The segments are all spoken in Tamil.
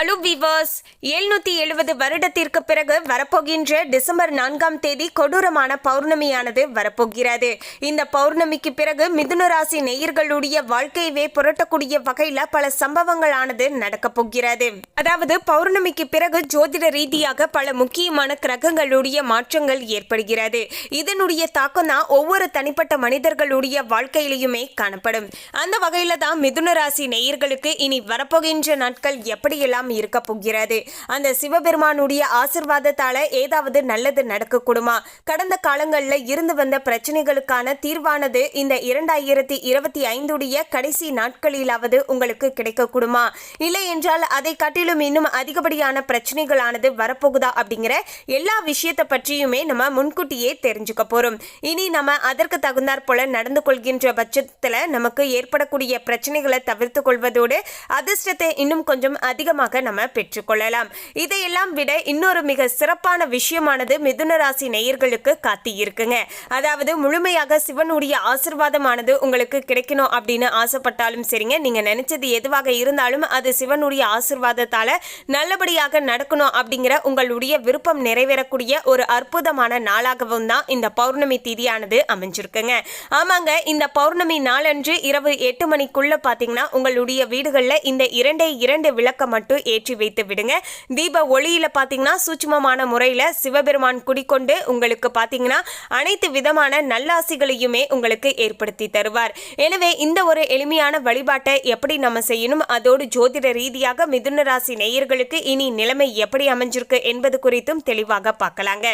ஹலோ விவர்ஸ் எழுநூத்தி எழுபது வருடத்திற்கு பிறகு வரப்போகின்ற டிசம்பர் நான்காம் தேதி கொடூரமான பௌர்ணமியானது வரப்போகிறது. இந்த பௌர்ணமிக்கு பிறகு மிதுன ராசி நேயர்களுடைய வாழ்க்கையவே புரட்டக்கூடிய வகையில பல சம்பவங்களானது நடக்கப் போகிறது. அதாவது பௌர்ணமிக்கு பிறகு ஜோதிட ரீதியாக பல முக்கியமான கிரகங்களுடைய மாற்றங்கள் ஏற்படுகிறது. இதனுடைய தாக்கம் தான் ஒவ்வொரு தனிப்பட்ட மனிதர்களுடைய வாழ்க்கையிலையுமே காணப்படும். அந்த வகையில தான் மிதுன ராசி நேயர்களுக்கு இனி வரப்போகின்ற நாட்கள் எப்படியெல்லாம் இருக்க போகிறது. அந்த சிவபெருமானுடைய ஆசிர்வாதத்தால ஏதாவது நல்லது நடக்கக்கூடுமா? கடந்த காலங்களில் இருந்து வந்த பிரச்சனைகளுக்கான தீர்வானது இந்த இரண்டாயிரத்தி இருபத்தி ஐந்துடைய கடைசி நாட்களிலாவது உங்களுக்கு கிடைக்கக்கூடுமா? இல்லை என்றால் அதை காட்டிலும் இன்னும் அதிகப்படியான பிரச்சனைகளானது வரப்போகுதா அப்படிங்கிற எல்லா விஷயத்தை பற்றியுமே நம்ம முன்கூட்டியே தெரிஞ்சுக்க போறோம். இனி நம்ம அதற்கு தகுந்தாற் போல நடந்து கொள்கின்ற பட்சத்தில் நமக்கு ஏற்படக்கூடிய பிரச்சனைகளை தவிர்த்து கொள்வதோடு அதிர்ஷ்டத்தை இன்னும் கொஞ்சம் அதிகமாக நம்ம பெற்றுக்கொள்ளலாம். இதையெல்லாம் விட இன்னொரு மிக சிறப்பான விஷயமானது மிதுன ராசி நேயர்களுக்கு காத்தி இருக்குங்க. அதாவது முழுமையாக சிவனுடைய ஆசிர்வாதமானது உங்களுக்கு கிடைக்கணும் அப்படின்னு ஆசைப்பட்டாலும் சரிங்க. நீங்க நினைச்சது எதுவாக இருந்தாலும் அது சிவனுடைய ஆசிர்வாதத்தால நல்லபடியாக நடக்கணும் அப்படிங்கிற உங்களுடைய விருப்பம் நிறைவேறக்கூடிய ஒரு அற்புதமான நாளாகவும் தான் இந்த பௌர்ணமி திதியானது அமைஞ்சிருக்குங்க. ஆமாங்க இந்த பௌர்ணமி நாளன்று இரவு எட்டு மணிக்குள்ள பாத்தீங்கன்னா உங்களுடைய வீடுகளில் இந்த இரண்டே இரண்டு விளக்க மட்டும் ஏற்றி வைத்து விடுங்க. தீப ஒளியில பாத்தீங்கன்னா சூட்சமமான முறையில சிவபெருமான் குடிக்கொண்டு உங்களுக்கு பாத்தீங்கன்னா அனைத்து விதமான நல்லாசிகளையுமே உங்களுக்கு ஏற்படுத்தி தருவார். எனவே இந்த ஒரு எளிமையான வழிபாட்டை எப்படி நம்ம செய்யணும்? அதோடு ஜோதிட ரீதியாக மிதுன ராசி நேயர்களுக்கு இனி நிலைமை எப்படி அமைஞ்சிருக்கு என்பது குறித்தும் தெளிவாக பார்க்கலாங்க.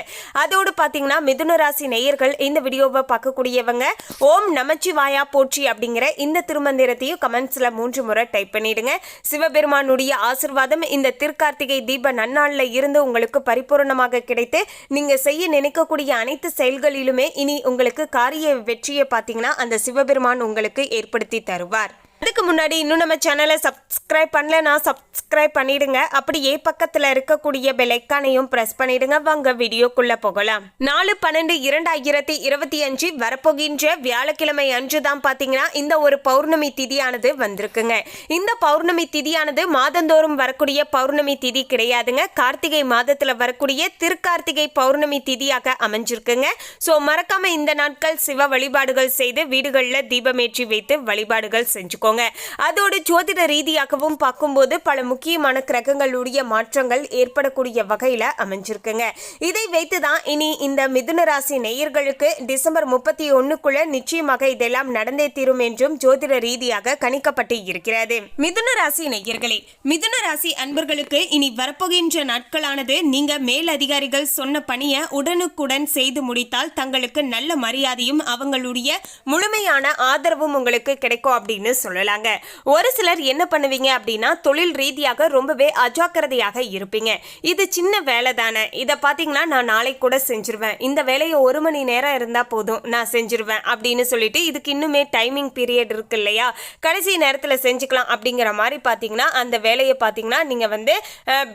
அதோடு பாத்தீங்கன்னா மிதுன ராசி நேயர்கள் இந்த வீடியோவை பார்க்கக்கூடியவங்க ஓம் நமச்சிவாயா போற்றி அப்படிங்கிற இந்த திருமந்திரத்தையும் கமெண்ட்ஸ்ல மூன்று முறை டைப் பண்ணிடுங்க. சிவபெருமானுடைய ஆசிர்வாத மாதம் இந்த திருக்கார்த்திகை தீப நன்னாளில் இருந்து உங்களுக்கு பரிபூரணமாக கிடைத்து நீங்கள் செய்ய நினைக்கக்கூடிய அனைத்து செயல்களிலுமே இனி உங்களுக்கு காரிய வெற்றியை பார்த்தீங்கன்னா அந்த சிவபெருமான் உங்களுக்கு ஏற்படுத்தி தருவார். அதுக்கு முன்னாடி இன்னும் நம்ம சேனலை சப்ஸ்கிரைப் பண்ணலனா சப்ஸ்கிரைப் பண்ணிடுங்க. அப்படியே பக்கத்தில் இருக்கக்கூடிய பெலைக்கானையும் ப்ரெஸ் பண்ணிடுங்க. வாங்க வீடியோக்குள்ள போகலாம். நாலு பன்னெண்டு இரண்டாயிரத்தி இருபத்தி அஞ்சு வரப்போகின்ற வியாழக்கிழமை அன்று தான் பார்த்தீங்கன்னா இந்த ஒரு பௌர்ணமி திதியானது வந்திருக்குங்க. இந்த பௌர்ணமி திதியானது மாதந்தோறும் வரக்கூடிய பௌர்ணமி திதி கிடையாதுங்க. கார்த்திகை மாதத்தில் வரக்கூடிய திருக்கார்த்திகை பௌர்ணமி திதியாக அமைஞ்சிருக்குங்க. ஸோ மறக்காம இந்த நாட்கள் சிவ வழிபாடுகள் செய்து வீடுகளில் தீபமேற்றி வைத்து வழிபாடுகள் செஞ்சுக்கோங்க அதோடு ஜோதிட ரீதியாகவும் பார்க்கும்போது பல முக்கியமான கிரகங்களுடைய மாற்றங்கள் ஏற்படக்கூடிய வகையில் அமைஞ்சிருக்குங்க. இதை வைத்து தான் இனி இந்த மிதுன ராசி நேயர்களுக்கு டிசம்பர் முப்பத்தி ஒன்னுக்குள்ள நிச்சயமாக இதெல்லாம் நடந்தே தீரும் என்றும் ஜோதிட ரீதியாக கணிக்கப்பட்டு இருக்கிறது. மிதுன ராசி நேயர்களே மிதுன ராசி அன்பர்களுக்கு இனி வரப்போகின்ற நாட்களானது நீங்க மேல் அதிகாரிகள் சொன்ன பணியை உடனுக்குடன் செய்து முடித்தால் தங்களுக்கு நல்ல மரியாதையும் அவங்களுடைய முழுமையான ஆதரவும் உங்களுக்கு கிடைக்கும் அப்படின்னு சொல்லலாங்க. ஒரு சிலர் என்ன பண்ணுவீங்க அப்படின்னா தொழில் ரீதியாக ரொம்பவே அஜாக்கிரதையாக இருப்பீங்க. இது சின்ன வேலை தானே. இதை பார்த்தீங்கன்னா நான் நாளைக்கு கூட செஞ்சிருவேன். இந்த வேலையை ஒரு மணி நேரம் இருந்தால் போதும் நான் செஞ்சிருவேன் அப்படின்னு சொல்லிட்டு இதுக்கு இன்னுமே டைமிங் பீரியட் இருக்கு இல்லையா? கடைசி நேரத்தில் செஞ்சுக்கலாம் அப்படிங்கிற மாதிரி பார்த்தீங்கன்னா அந்த வேலையை பார்த்தீங்கன்னா நீங்கள் வந்து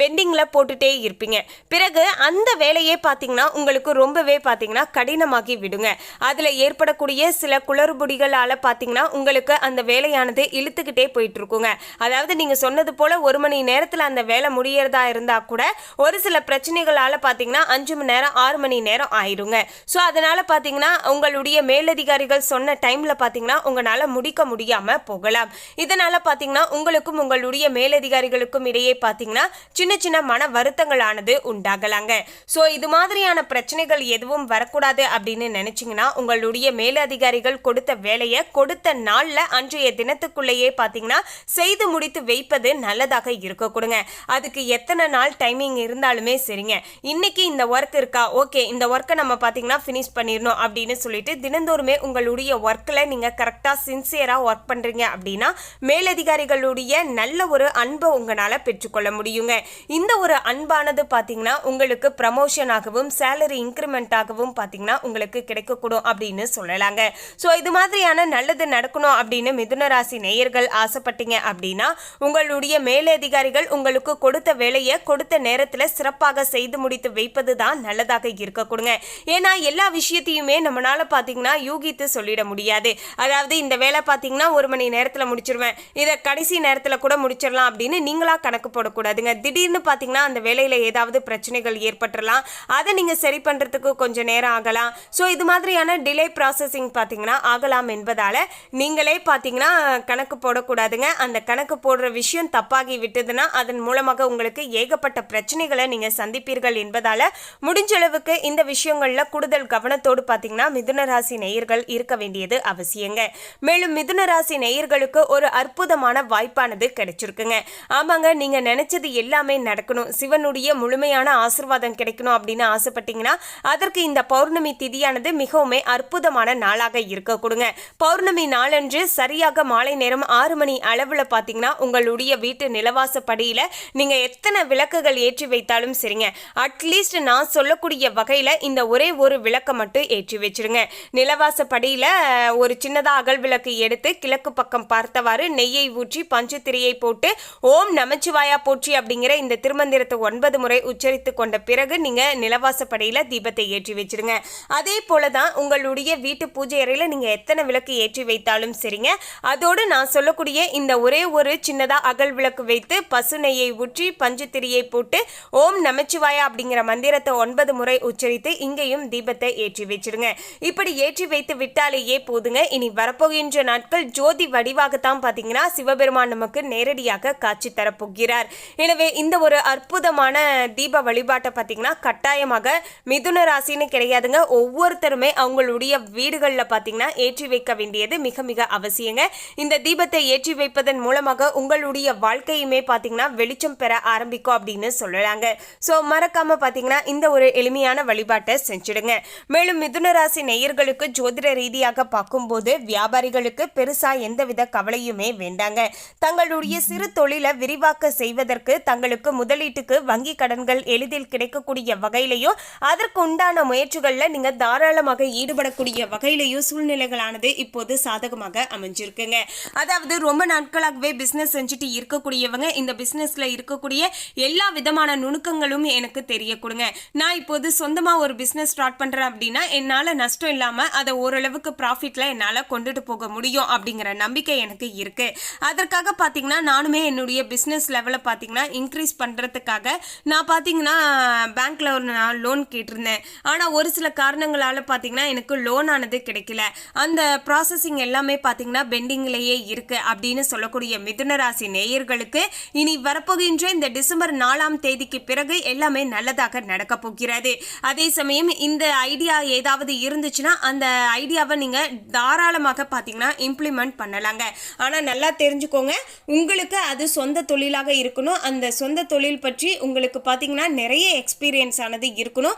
பெண்டிங்கில் போட்டுட்டே இருப்பீங்க. பிறகு அந்த வேலையே பார்த்தீங்கன்னா உங்களுக்கு ரொம்பவே பார்த்தீங்கன்னா கடினமாகி விடுங்க. அதில் ஏற்படக்கூடிய சில குளறுபடிகளால் பார்த்தீங்கன்னா உங்களுக்கு அந்த வேலையானது இழுத்துக்கிட்டே போயிட்டு இருக்குங்க அதாவது நீங்கள் சொன்னது போல் ஒரு மணி நேரத்தில் அந்த வேலை முடியறதா இருந்தால் கூட ஒரு சில பிரச்சனைகளால் பார்த்தீங்கன்னா அஞ்சு மணி நேரம் ஆறு மணி நேரம் ஆயிருங்க. ஸோ அதனால் பார்த்தீங்கன்னா உங்களுடைய மேலதிகாரிகள் சொன்ன டைமில் பார்த்தீங்கன்னா உங்களால் முடிக்க முடியாமல் போகலாம். இதனால் பார்த்தீங்கன்னா உங்களுக்கும் உங்களுடைய மேலதிகாரிகளுக்கும் இடையே பார்த்தீங்கன்னா சின்ன சின்ன மன வருத்தங்களானது உண்டாகலாங்க. ஸோ இது மாதிரியான பிரச்சனைகள் எதுவும் வரக்கூடாது அப்படின்னு நினச்சிங்கன்னா உங்களுடைய மேலதிகாரிகள் கொடுத்த வேலையை கொடுத்த நாளில் அன்றைய நேரத்துக்குள்ளேயே பார்த்தீங்கன்னா செய்து முடித்து வைப்பது நல்லதாக இருக்க கொடுங்க. அதுக்கு எத்தனை நாள் டைமிங் இருந்தாலுமே சரிங்க. இன்னைக்கு இந்த ஒர்க் இருக்கா? ஓகே இந்த ஒர்க்கை நம்ம பார்த்தீங்கன்னா ஃபினிஷ் பண்ணிடணும் அப்படின்னு சொல்லிட்டு தினந்தோறுமே உங்களுடைய ஒர்க்கில் நீங்கள் கரெக்டாக சின்சியராக ஒர்க் பண்ணுறீங்க அப்படின்னா மேலதிகாரிகளுடைய நல்ல ஒரு அன்பை உங்களால் பெற்றுக்கொள்ள முடியுங்க. இந்த ஒரு அன்பானது பார்த்தீங்கன்னா உங்களுக்கு ப்ரமோஷன் ஆகவும் சேலரி இன்க்ரிமெண்ட் ஆகவும் பார்த்தீங்கன்னா உங்களுக்கு கிடைக்கக்கூடும் அப்படின்னு சொல்லலாங்க. ஸோ இது மாதிரியான நல்லது நடக்கணும் அப்படின்னு மிதுன ராசி ராசி நேயர்கள் ஆசைப்பட்டீங்க அப்படின்னா உங்களுடைய மேலதிகாரிகள் உங்களுக்கு கொடுத்த வேலையை கொடுத்த நேரத்தில் சிறப்பாக செய்து முடித்து வைப்பது தான் நல்லதாக இருக்கக்கூடுங்க ஏன்னா எல்லா விஷயத்தையுமே நம்மளால பார்த்தீங்கன்னா யூகித்து சொல்லிட முடியாது. அதாவது இந்த வேலை பார்த்தீங்கன்னா ஒரு மணி நேரத்தில் முடிச்சிருவேன். இதை கடைசி நேரத்தில் கூட முடிச்சிடலாம் அப்படின்னு நீங்களா கணக்கு போடக்கூடாதுங்க. திடீர்னு பார்த்தீங்கன்னா அந்த வேலையில் ஏதாவது பிரச்சனைகள் ஏற்பட்டுறலாம். அதை நீங்கள் சரி பண்ணுறதுக்கு கொஞ்சம் நேரம் ஆகலாம். ஸோ இது மாதிரியான டிலே ப்ராசஸிங் பார்த்தீங்கன்னா ஆகலாம் என்பதால் நீங்களே பார்த்தீங்கன்னா கணக்கு போடக்கூடாதுங்க. அந்த கணக்கு போடுற விஷயம் தப்பாகி விட்டதுன்னா அதன் மூலமாக உங்களுக்கு ஏகப்பட்ட பிரச்சனைகளை நீங்கள் சந்திப்பீர்கள் என்பதால முடிஞ்ச அளவுக்கு இந்த விஷயங்கள்ல கூடுதல் கவனத்தோடு பார்த்தீங்கன்னா மிதுன ராசி நேயர்கள் இருக்க வேண்டியது அவசியங்க. மேலும் மிதுன ராசி நேயர்களுக்கு ஒரு அற்புதமான வாய்ப்பானது கிடைச்சிருக்குங்க. ஆமாங்க நீங்க நினைச்சது எல்லாமே நடக்கணும். சிவனுடைய முழுமையான ஆசிர்வாதம் கிடைக்கணும் அப்படின்னு ஆசைப்பட்டீங்கன்னா அதற்கு இந்த பௌர்ணமி திதியானது மிகவும் அற்புதமான நாளாக இருக்க கொடுங்க பௌர்ணமி நாளன்று சரியாக மாலை நேரம் ஆறு மணி அளவில் பார்த்தீங்கன்னா உங்களுடைய வீட்டு நிலவாசப்படியில நீங்கள் எத்தனை விளக்குகள் ஏற்றி வைத்தாலும் சரிங்க. அட்லீஸ்ட் நான் சொல்லக்கூடிய வகையில் இந்த ஒரே ஒரு விளக்கை மட்டும் ஏற்றி வச்சிருங்க. நிலவாசப்படியில் ஒரு சின்னதாக அகல் விளக்கு எடுத்து கிழக்கு பக்கம் பார்த்தவாறு நெய்யை ஊற்றி பஞ்சுத்திரியை போட்டு ஓம் நமச்சிவாயா போற்றி அப்படிங்கிற இந்த திருமந்திரத்தை ஒன்பது முறை உச்சரித்து கொண்ட பிறகு நீங்கள் நிலவாசப்படியில் தீபத்தை ஏற்றி வச்சிருங்க. அதே போல தான் உங்களுடைய வீட்டு பூஜை அறையில் நீங்கள் எத்தனை விளக்கு ஏற்றி வைத்தாலும் சரிங்க. அதோடு இதோடு நான் சொல்லக்கூடிய இந்த ஒரே ஒரு சின்னதாக அகல் விளக்கு வைத்து பசுநெய்யை ஊற்றி பஞ்சுத்திரியை போட்டு ஓம் நமச்சிவாயா அப்படிங்கிற மந்திரத்தை ஒன்பது முறை உச்சரித்து இங்கேயும் தீபத்தை ஏற்றி வச்சிடுங்க இப்படி ஏற்றி வைத்து விட்டாலேயே போதுங்க. இனி வரப்போகின்ற நாட்கள் ஜோதி வடிவாகத்தான் பார்த்தீங்கன்னா சிவபெருமான் நமக்கு நேரடியாக காட்சி தரப்போகிறார். எனவே இந்த ஒரு அற்புதமான தீப வழிபாட்டை பார்த்தீங்கன்னா கட்டாயமாக மிதுன ராசின்னு கிடையாதுங்க. ஒவ்வொருத்தருமே அவங்களுடைய வீடுகளில் பார்த்தீங்கன்னா ஏற்றி வைக்க வேண்டியது மிக மிக அவசியங்க. இந்த இந்த தீபத்தை ஏற்றி வைப்பதன் மூலமாக உங்களுடைய வாழ்க்கையுமே பார்த்தீங்கன்னா வெளிச்சம் பெற ஆரம்பிக்கும் அப்படின்னு சொல்லலாங்க. ஸோ மறக்காம பார்த்தீங்கன்னா இந்த ஒரு எளிமையான வழிபாட்டை செஞ்சுடுங்க. மேலும் மிதுன ராசி நேயர்களுக்கு ஜோதிட ரீதியாக பார்க்கும்போது வியாபாரிகளுக்கு பெருசா எந்தவித கவலையுமே வேண்டாங்க. தங்களுடைய சிறு தொழிலை விரிவாக்க செய்வதற்கு தங்களுக்கு முதலீட்டுக்கு வங்கி கடன்கள் எளிதில் கிடைக்கக்கூடிய வகையிலையும் அதற்கு உண்டான முயற்சிகளில் நீங்கள் தாராளமாக ஈடுபடக்கூடிய வகையிலையும் சூழ்நிலைகளானது இப்போது சாதகமாக அமைஞ்சிருக்குங்க. அதாவது ரொம்ப நாட்களாகவே பிஸ்னஸ் செஞ்சுட்டு இருக்கக்கூடியவங்க இந்த பிஸ்னஸில் இருக்கக்கூடிய எல்லா விதமான நுணுக்கங்களும் எனக்கு தெரிய கொடுங்க நான் இப்போது சொந்தமாக ஒரு பிஸ்னஸ் ஸ்டார்ட் பண்ணுறேன் அப்படின்னா என்னால் நஷ்டம் இல்லாமல் அதை ஓரளவுக்கு ப்ராஃபிட்டில் என்னால் கொண்டுட்டு போக முடியும் அப்படிங்கிற நம்பிக்கை எனக்கு இருக்குது அதற்காக பார்த்தீங்கன்னா நானுமே என்னுடைய பிஸ்னஸ் லெவலை பார்த்தீங்கன்னா இன்க்ரீஸ் பண்ணுறதுக்காக நான் பார்த்தீங்கன்னா பேங்க்கில் ஒரு லோன் கேட்டிருந்தேன். ஆனால் ஒரு சில காரணங்களால் பார்த்தீங்கன்னா எனக்கு லோன் ஆனது கிடைக்கல. அந்த ப்ராசஸிங் எல்லாமே பார்த்தீங்கன்னா பெண்டிங்கில் பெண்டிங்லேயே இருக்கு அப்படின்னு சொல்லக்கூடிய மிதுன ராசி நேயர்களுக்கு இனி வரப்போகின்ற இந்த டிசம்பர் நாலாம் தேதிக்கு பிறகு எல்லாமே நல்லதாக நடக்க போகிறது. அதே சமயம் இந்த ஐடியா ஏதாவது இருந்துச்சுன்னா அந்த ஐடியாவை நீங்க தாராளமாக பாத்தீங்கன்னா இம்ப்ளிமெண்ட் பண்ணலாங்க. ஆனா நல்லா தெரிஞ்சுக்கோங்க. உங்களுக்கு அது சொந்த தொழிலாக இருக்கணும். அந்த சொந்த தொழில் பற்றி உங்களுக்கு பாத்தீங்கன்னா நிறைய எக்ஸ்பீரியன்ஸ் ஆனது இருக்கணும்.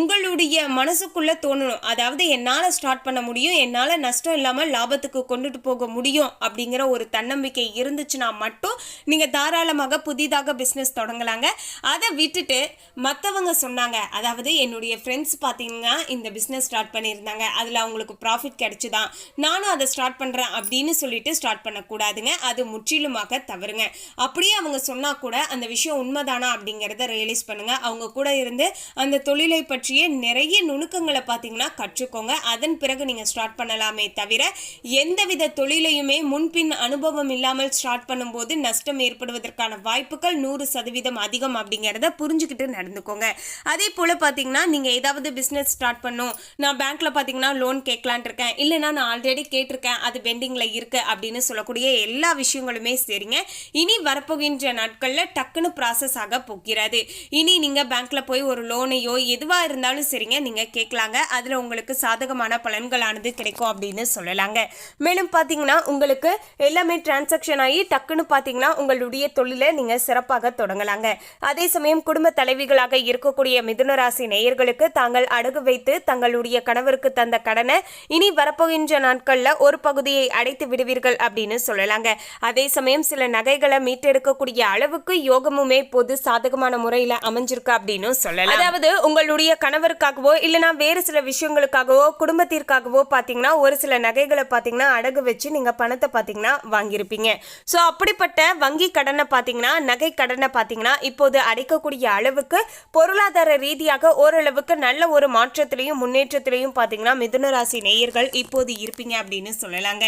உங்களுடைய மனசுக்குள்ள தோணணும். அதாவது என்னால் ஸ்டார்ட் பண்ண முடியும். என்னால் நஷ்டம் இல்லாமல் லாபத்துக்கு கொண்டுட்டு போக முடியும். அப்படிங்கிற ஒரு தன்னம்பிக்கை இருந்துச்சுன்னா மட்டும் நீங்கள் தாராளமாக புதிதாக பிஸ்னஸ் தொடங்கலாங்க. அதை விட்டுட்டு மற்றவங்க சொன்னாங்க. அதாவது என்னுடைய ஃப்ரெண்ட்ஸ் பார்த்தீங்கன்னா இந்த பிஸ்னஸ் ஸ்டார்ட் பண்ணியிருந்தாங்க. அதில் அவங்களுக்கு ப்ராஃபிட் கிடைச்சுதான் நானும் அதை ஸ்டார்ட் பண்ணுறேன் அப்படின்னு சொல்லிட்டு ஸ்டார்ட் பண்ணக்கூடாதுங்க. அது முற்றிலுமாக தவறுங்க. அப்படியே அவங்க சொன்னால் கூட அந்த விஷயம் உண்மைதானா அப்படிங்கிறத ரியலைஸ் பண்ணுங்கள் அவங்க கூட இருந்து அந்த தொழிலை பற்றிய நிறைய நுணுக்கங்களை பார்த்தீங்கன்னா கற்றுக்கோங்க. அதன் பிறகு நீங்கள் ஸ்டார்ட் பண்ணலாமே தவிர எந்தவித தொழிலையும் முன்பின் அனுபவம் இல்லாமல் ஸ்டார்ட் பண்ணும்போது நஷ்டம் ஏற்படுவதற்கான வாய்ப்புகள் நூறு சதவீதம் அதிகம் அப்படிங்கிறத புரிஞ்சுக்கிட்டு நடந்துக்கோங்க. அதே போல் பார்த்தீங்கன்னா நீங்கள் ஏதாவது பிஸ்னஸ் ஸ்டார்ட் பண்ணும். நான் பேங்க்கில் பார்த்தீங்கன்னா லோன் கேட்கலான் இருக்கேன். இல்லைன்னா நான் ஆல்ரெடி கேட்டிருக்கேன். அது பெண்டிங்கில் இருக்குது அப்படின்னு சொல்லக்கூடிய எல்லா விஷயங்களுமே சரிங்க. இனி வரப்போகின்ற நாட்களில் டக்குன்னு ப்ராசஸ் ஆக போகிறது. இனி நீங்கள் பேங்க்கில் போய் ஒரு லோனையோ எதுவாக இருந்தாலும் சரிங்க நீங்கள் கேட்கலாங்க. அதில் உங்களுக்கு சாதகமான பலன்களானது கிடைக்கும் அப்படின்னு சொல்லலாங்க. மேலும் பார்த்தீங்கன்னா உங்களுக்கு எல்லாமே டிரான்சாக்ஷன் ஆகி டக்குன்னு பார்த்தீங்கன்னா உங்களுடைய தொழிலை நீங்கள் சிறப்பாக தொடங்கலாங்க. அதே சமயம் குடும்ப தலைவிகளாக இருக்கக்கூடிய மிதுன ராசி நேயர்களுக்கு தாங்கள் அடகு வைத்து தங்களுடைய கணவருக்கு தந்த கடனை இனி வரப்போகின்ற நாட்களில் ஒரு பகுதியை அடைத்து விடுவீர்கள் அப்படின்னு சொல்லலாங்க. அதே சமயம் சில நகைகளை மீட்டெடுக்கக்கூடிய அளவுக்கு யோகமுமே பொது சாதகமான முறையில் அமைஞ்சிருக்கு அப்படின்னு சொல்லலாம். அதாவது உங்களுடைய கணவருக்காகவோ இல்லைனா வேறு சில விஷயங்களுக்காகவோ குடும்பத்திற்காகவோ பார்த்தீங்கன்னா ஒரு சில நகைகளை பார்த்தீங்கன்னா அடகு வச்சு நீங்கள் பணத்தை பார்த்தீங்கன்னா வாங்கியிருப்பீங்க. ஸோ அப்படிப்பட்ட வங்கி கடனை பார்த்தீங்கன்னா நகை கடனை பார்த்தீங்கன்னா இப்போது அடைக்கக்கூடிய அளவுக்கு பொருளாதார ரீதியாக ஓரளவுக்கு நல்ல ஒரு மாற்றத்திலையும் முன்னேற்றத்திலையும் பார்த்தீங்கன்னா மிதுன ராசி நேயர்கள் இப்போது இருப்பீங்க அப்படின்னு சொல்லலாங்க.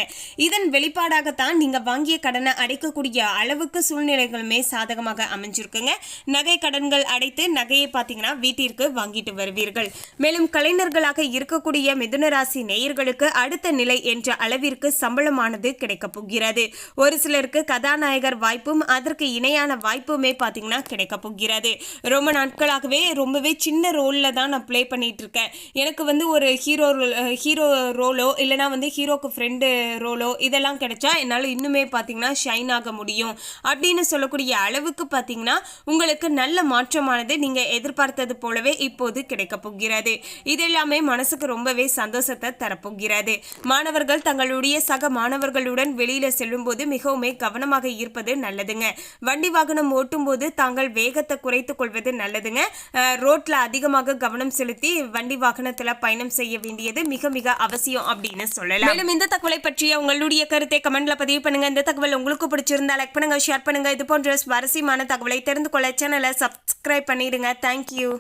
இதன் வெளிப்பாடாகத்தான் நீங்கள் வாங்கிய கடனை அடைக்கக்கூடிய அளவுக்கு சூழ்நிலைகளுமே சாதகமாக அமைஞ்சிருக்குங்க. நகை கடன்கள் அடைத்து நகையை பார்த்தீங்கன்னா வீட்டிற்கு வாங்கிட்டு வருவீர்கள். மேலும் கலைஞர்களாக இருக்கக்கூடிய மிதுன ராசி நேயர்களுக்கு அடுத்த நிலை என்ற அளவிற்கு சம்பளமானது கிடைக்கப் போகிறது. ஒரு சிலருக்கு கதாநாயகர் வாய்ப்பும் அதற்கு இணையான வாய்ப்புமே பார்த்தீங்கன்னா கிடைக்கப் போகிறது. ரொம்ப நாட்களாகவே ரொம்பவே சின்ன ரோலில் தான் நான் ப்ளே பண்ணிகிட்டு இருக்கேன் எனக்கு வந்து ஒரு ஹீரோ ஹீரோ ரோலோ இல்லைனா வந்து ஹீரோக்கு ஃப்ரெண்டு ரோலோ இதெல்லாம் கிடைச்சா என்னால் இன்னுமே பார்த்தீங்கன்னா ஷைன் ஆக முடியும். அப்படின்னு சொல்லக்கூடிய அளவுக்கு பார்த்தீங்கன்னா உங்களுக்கு நல்ல மாற்றமானது நீங்கள் எதிர்பார்த்தது போலவே இப்போது கிடைக்கப் போகிறது. இது எல்லாமே மனசுக்கு ரொம்பவே சந்தோஷத்தை தரப்போகிறது மாணவர்கள் தங்களுடைய சக மாணவர்கள் உங்களுடன் வெளியில செல்லும்போது மிகவுமே கவனமாக இருப்பது நல்லதுங்க. வண்டி வாகனம் ஓட்டும் போது தாங்கள் வேகத்தை குறைத்துக் கொள்வது நல்லதுங்க. ரோட்ல அதிகமாக கவனம் செலுத்தி வண்டி வாகனத்துல பயணம் செய்ய வேண்டியது மிக மிக அவசியம் அப்படின்னு சொல்லலாம். மேலும் இந்த தகவலை பற்றிய உங்களுடைய கருத்தை கமெண்ட்ல பதிவு பண்ணுங்க. இந்த தகவல் உங்களுக்கு பிடிச்சிருந்தா லைக் பண்ணுங்க ஷேர் பண்ணுங்க. இது போன்ற சுவாரஸ்யமான தகவலை தெரிந்து கொள்ள சேனலை சப்ஸ்கிரைப் பண்ணிடுங்க. தேங்க்யூ